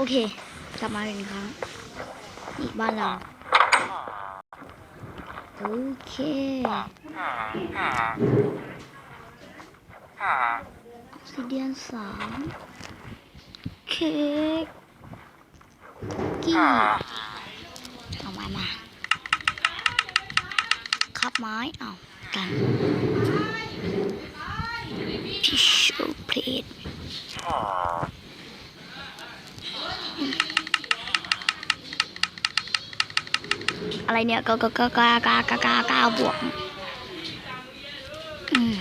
โอเค กลับมาอีกครั้งนี่บ้านเรา โอเคออกซิเดียนสามเค้กกี้เอามามาคับไม้เอากันทิชชู่เพลท เนี่ยก็ก็ก็กากากากากาบวกอืม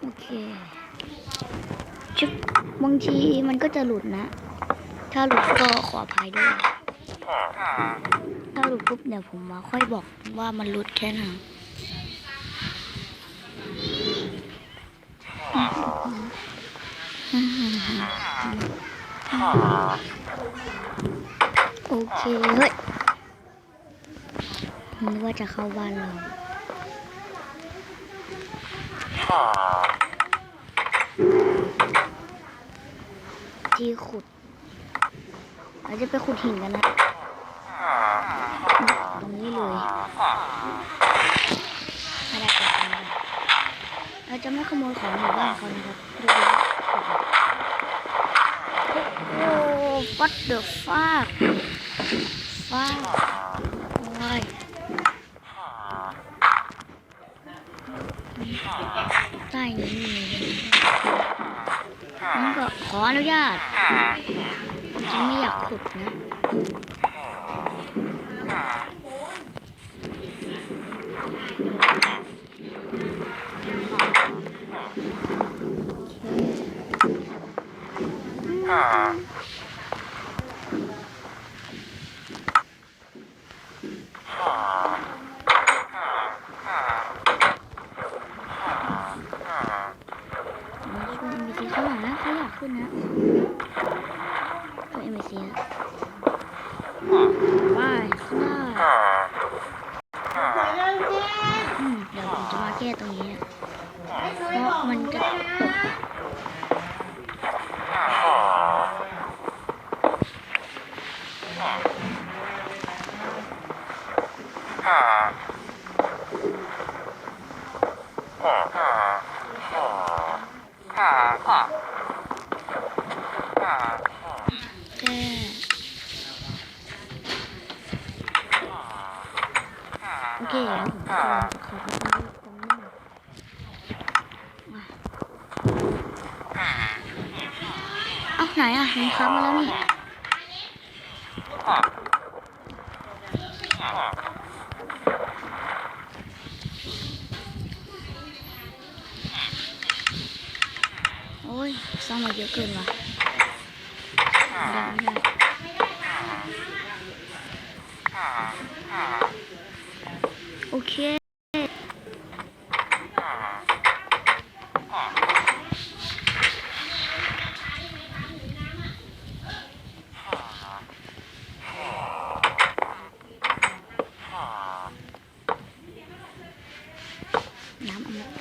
โอเคชุบบางทีมันก็จะหลุดนะ ถ้าหลุดก็ขออภัยด้วย ถ้าหลุดปุ๊บเดี๋ยวผมมาค่อยบอกว่ามันหลุดแค่ไหนโอเคเฮ้ย นึกว่าจะเข้าบ้านเราที่ขุด เราจะไปขุดหินกันนะ ตรงนี้เลยไม่ได้ตัดกันเลยเราจะไม่ขโมยของหมู่บ้านเขานะครับดูโอ้ what the fuck fuck โอ้ยใต้นี้มีงั้นก็ข ออนุญาตฉันไม่อยากขุดนะมาช่วย NPC ข้างห ขึ้นนะตัว NPC นะไปข้างหน้าอืมเดี๋ยวผมจะมาแก้ตรงนี้เพราะมันจะตกแโอเคแล้วผมก็ขอไปตรงนี้ตรงนี้มาเอาไหนอะมันค้ำมาแล้วนี่โอ้ยสร้างมาเยอะเกินว่ะไม่ได้ไม่ได้ โอเค น้ำอมต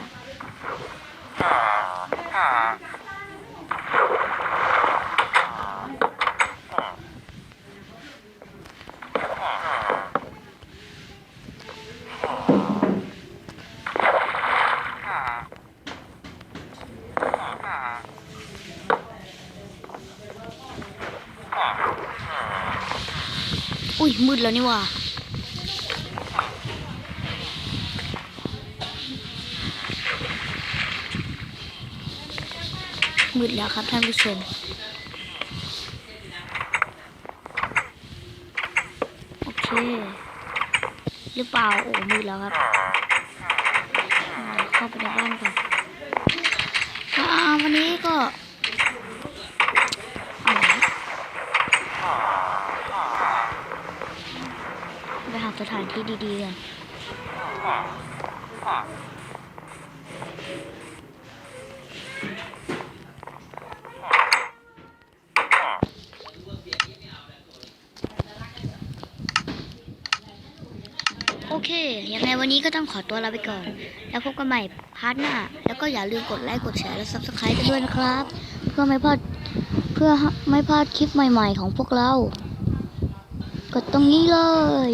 ะ อุ้ยมืดแล้วนี่ว่ะมืดแล้วครับท่านผู้ชม โอเค หรือเปล่า โอ้มืดแล้วครับ เข้าไปในบ้านก่อนอ่าวันนี้ก็เอาไหนไปหา สถานที่ดีๆกันโอเค ยังไงวันนี้ก็ต้องขอตัวลาไปก่อน แล้วพบกันใหม่พาร์ทหน้า แล้วก็อย่าลืมกดไลค์ กดแชร์ และ subscribe กันด้วยนะครับ เพื่อไม่พลาด เพื่อไม่พลาดคลิปใหม่ๆของพวกเรา กดตรงนี้เลย